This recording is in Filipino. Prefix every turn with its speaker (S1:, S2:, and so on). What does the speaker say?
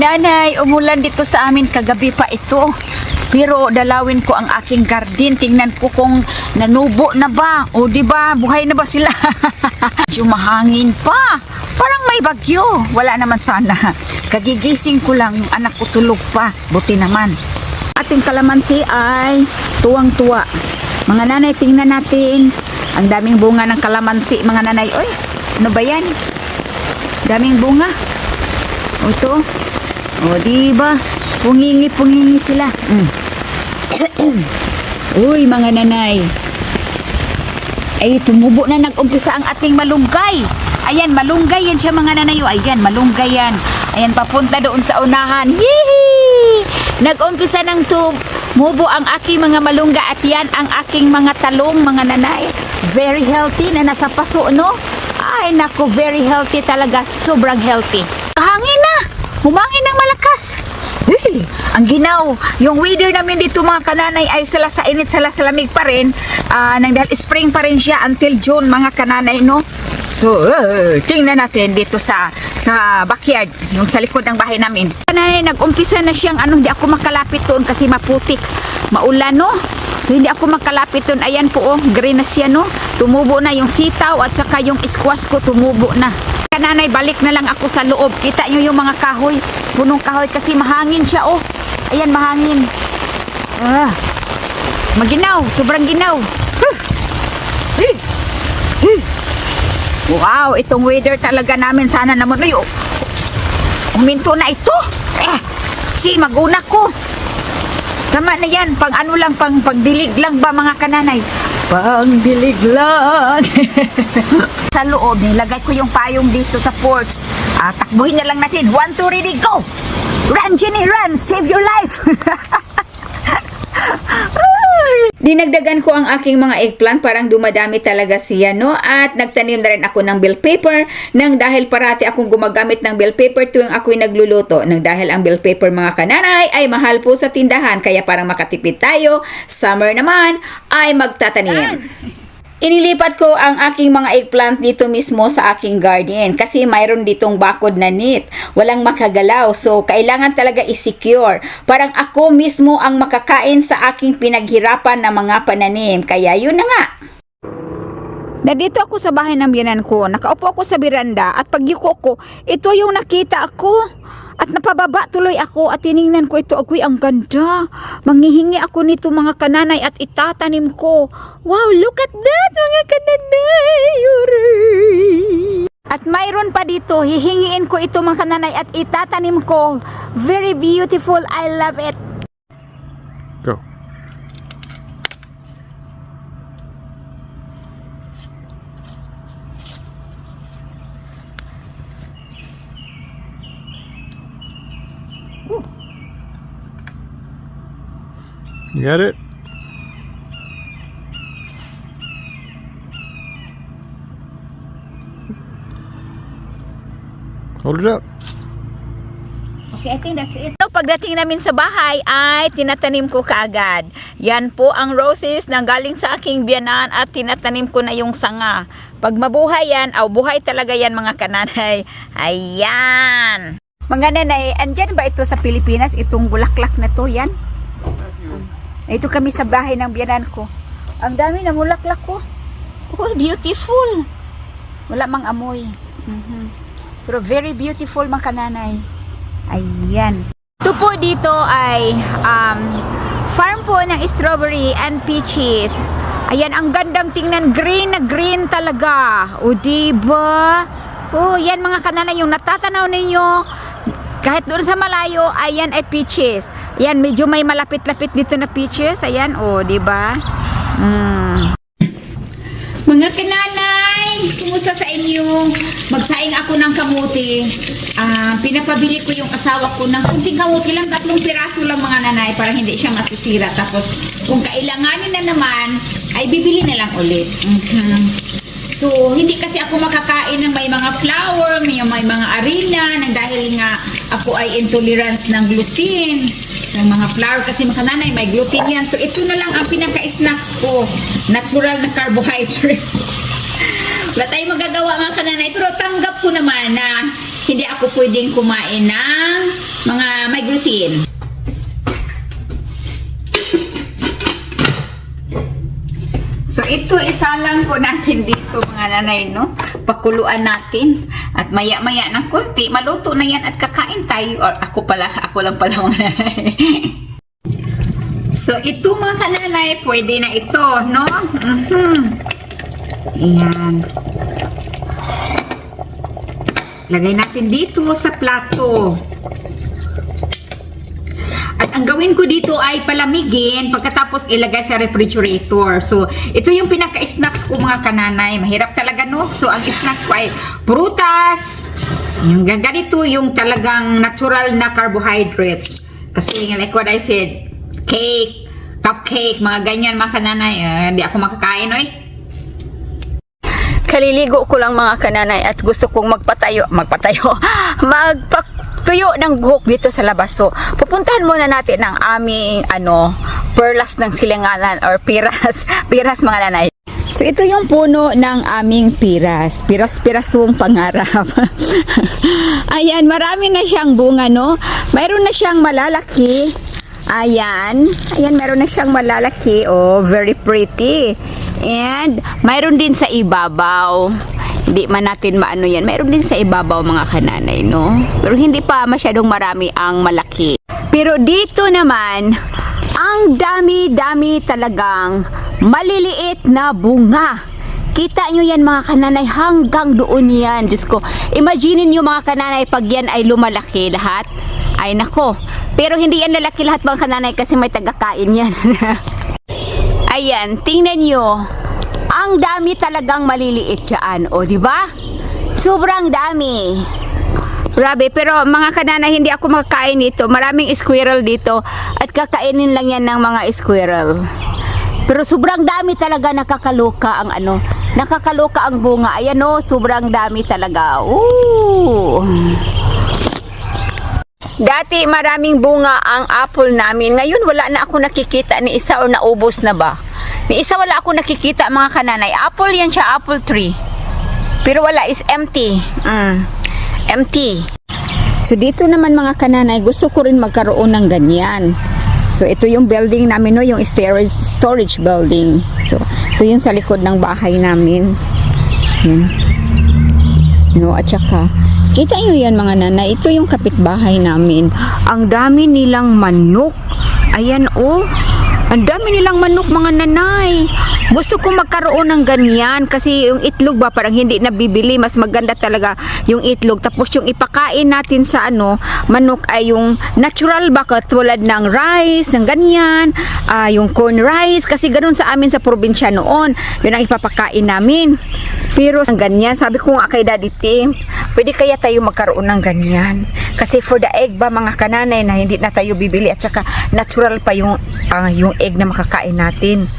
S1: nanay, umulan dito sa amin kagabi pa ito. Pero dalawin ko ang aking garden. Tingnan ko kung nanubo na ba. O di ba, buhay na ba sila? Sumahangin pa. Parang may bagyo. Wala naman sana. Kagigising ko lang, anak ko tulog pa. Buti naman. Ating kalamansi ay tuwang-tuwa. Mga nanay, tingnan natin. Ang daming bunga ng kalamansi, mga nanay. Oy, ano ba yan? Daming bunga. O ito. O, di ba? Pungingi, pungingi sila. Mm. Uy, mga nanay. Ay, tumubo na nag-umpisa ang ating malunggay. Ayan, malunggay yan siya mga nanayo. Ayan, malunggay yan. Ayan, papunta doon sa unahan. Yee! Nag-umpisa ng tumubo ang aking mga malungga at yan ang aking mga talong, mga nanay. Very healthy na nasa paso, no? Ay, nako, very healthy talaga. Sobrang healthy. Kahangin na! Humangin ng malakas. Ang ginaw, yung weather namin dito mga kananay ay sala sa init, sala sa lamig pa rin. Ah, nang dahil spring pa rin siya until June mga kananay, no? So, uh, tingnan natin dito sa sa backyard, yung sa likod ng bahay namin. Kananay, nag-umpisa na siyang ano, hindi ako makalapit doon kasi maputik. Maulan, no? So, hindi ako makalapit doon. Ayan po, oh, green na siya, no? Tumubo na yung sitaw at saka yung squash ko tumubo na. Kananay, balik na lang ako sa loob. Kita nyo yung mga kahoy. Punong kahoy kasi mahangin siya, oh. Ayan, mahangin. Ah. Maginaw. Sobrang ginaw. Huh. Wow, itong weather talaga namin. Sana naman, ay. Uminto na ito. Eh, si maguna ko. Tama na yan. Pang ano lang, pang pagdilig lang ba mga kananay? Pangdilig lang. sa loob, nilagay ko yung payong dito sa porch. Ah, takbuhin na lang natin. One, two, ready, go! Run, Jenny, run! Save your life! Dinagdagan ko ang aking mga eggplant. Parang dumadami talaga siya no? At nagtanim na rin ako ng bell pepper. Nang dahil parati akong gumagamit ng bell pepper tuwing ako'y nagluluto. Nang dahil ang bell pepper mga kananay ay mahal po sa tindahan. Kaya parang makatipid tayo. Summer naman ay magtatanim. Inilipat ko ang aking mga eggplant dito mismo sa aking garden kasi mayroon ditong bakod na net. Walang makagalaw so kailangan talaga i-secure. Parang ako mismo ang makakain sa aking pinaghirapan na mga pananim. Kaya yun na nga. Nandito ako sa bahay ng biyanan ko. Nakaupo ako sa biranda at pagyuko ko, ito yung nakita ako. At napababa tuloy ako at tiningnan ko ito. Agoy, ang ganda. Manghihingi ako nito mga kananay at itatanim ko. Wow, look at that mga kananay. At mayroon pa dito, hihingiin ko ito mga kananay at itatanim ko. Very beautiful. I love it.
S2: You got it? Hold it up.
S1: Okay, I think that's it. So, pagdating namin sa bahay ay tinatanim ko kaagad. Yan po ang roses na galing sa aking biyanan at tinatanim ko na yung sanga. Pag mabuhay yan, aw buhay talaga yan mga kananay. Ayan. Mga nanay, andyan ba ito sa Pilipinas? Itong bulaklak na to, yan? Ito kami sa bahay ng biyanan ko. Ang dami na bulaklak ko. Oh, beautiful. Wala mang amoy. Mhm. Pero very beautiful mga kananay. Ayan. Ito po dito ay um, farm po ng strawberry and peaches. Ayan, ang gandang tingnan. Green na green talaga. O, diba? O, yan mga kananay, yung natatanaw ninyo, kahit doon sa malayo, ayan ay peaches. Ayan, medyo may malapit-lapit dito na peaches. Ayan, o, diba? Mm. Mga kananay, kumusta sa inyo? Magsaing ako ng kamuti. Ah, pinapabili ko yung asawa ko ng kunting kamuti lang, tatlong piraso lang mga nanay para hindi siya masisira. Tapos kung kailanganin na naman, ay bibili na lang ulit. Mhm. So, hindi kasi ako makakain ng may mga flour, may, may mga arena, dahil nga ako ay intolerance ng gluten ng mga flour kasi mga nanay may gluten yan. So ito na lang ang pinaka-snack ko. Natural na carbohydrate. Wala tayong magagawa mga kananay pero tanggap
S3: ko naman na hindi ako pwedeng kumain ng mga may gluten. So ito isa lang po natin dito mga nanay no. Pakuluan natin at maya-maya ng konti maluto na yan at kakain tayo or ako pala ako lang pala mga so ito mga kananay pwede na ito no. Mhm. Ayan. Lagay natin dito sa plato. At ang gawin ko dito ay palamigin pagkatapos ilagay sa refrigerator. So, ito yung pinaka-snacks ko mga kananay. Mahirap talaga no? So, ang snacks ko ay prutas. Yung ganito yung talagang natural na carbohydrates. Kasi like what I said, cake, cupcake, mga ganyan mga kananay. Eh, Hindi ako makakain oy.
S1: Kaliligo ko lang mga kananay at gusto kong magpatayo, magpatayo, magpatuyo ng buhok dito sa labas. So, pupuntahan muna natin ang aming, ano, perlas ng silinganan or piras, piras mga nanay. So, ito yung puno ng aming piras. Piras-pirasong pangarap. Ayan, marami na siyang bunga, no? Mayroon na siyang malalaki. Ayan. Ayan, meron na siyang malalaki. Oh, very pretty. And, mayroon din sa ibabaw. Hindi man natin maano yan. Mayroon din sa ibabaw mga kananay, no? Pero hindi pa masyadong marami ang malaki. Pero dito naman, ang dami-dami talagang maliliit na bunga. Kita nyo yan mga kananay hanggang doon yan. Diyos ko, imagine nyo mga kananay pag yan ay lumalaki lahat. Ay nako, pero hindi yan lalaki lahat mga kananay kasi may tagakain yan. Ayan, tingnan nyo. Ang dami talagang maliliit dyan. O, di ba? Sobrang dami. Grabe, pero mga kanana, hindi ako makakain dito. Maraming squirrel dito. At kakainin lang yan ng mga squirrel. Pero sobrang dami talaga nakakaloka ang ano. Nakakaloka ang bunga. Ayan o, sobrang dami talaga. Ooh. Dati maraming bunga ang apple namin. Ngayon wala na ako nakikita ni isa or naubos na ba? Ni isa wala ako nakikita mga kananay. Apple yan siya, apple tree. Pero wala is empty. Mm. Empty. So dito naman mga kananay, gusto ko rin magkaroon ng ganyan. So ito yung building namin no, yung storage storage building. So ito yung sa likod ng bahay namin. Yan. No, at saka, kita nyo yan mga nanay, ito yung kapitbahay namin. Ang dami nilang manok. Ayan oh, ang dami nilang manok mga nanay. Gusto ko magkaroon ng ganyan kasi yung itlog ba parang hindi nabibili. Mas maganda talaga yung itlog. Tapos yung ipakain natin sa ano, manok ay yung natural ba katulad ng rice, ng ganyan. ah, yung corn rice kasi ganun sa amin sa probinsya noon. Yun ang ipapakain namin. Pero ang ganyan, sabi ko nga kay Daddy Tim, pwede kaya tayo magkaroon ng ganyan. Kasi for the egg ba mga kananay na hindi na tayo bibili at saka natural pa yung, ah, yung egg na makakain natin.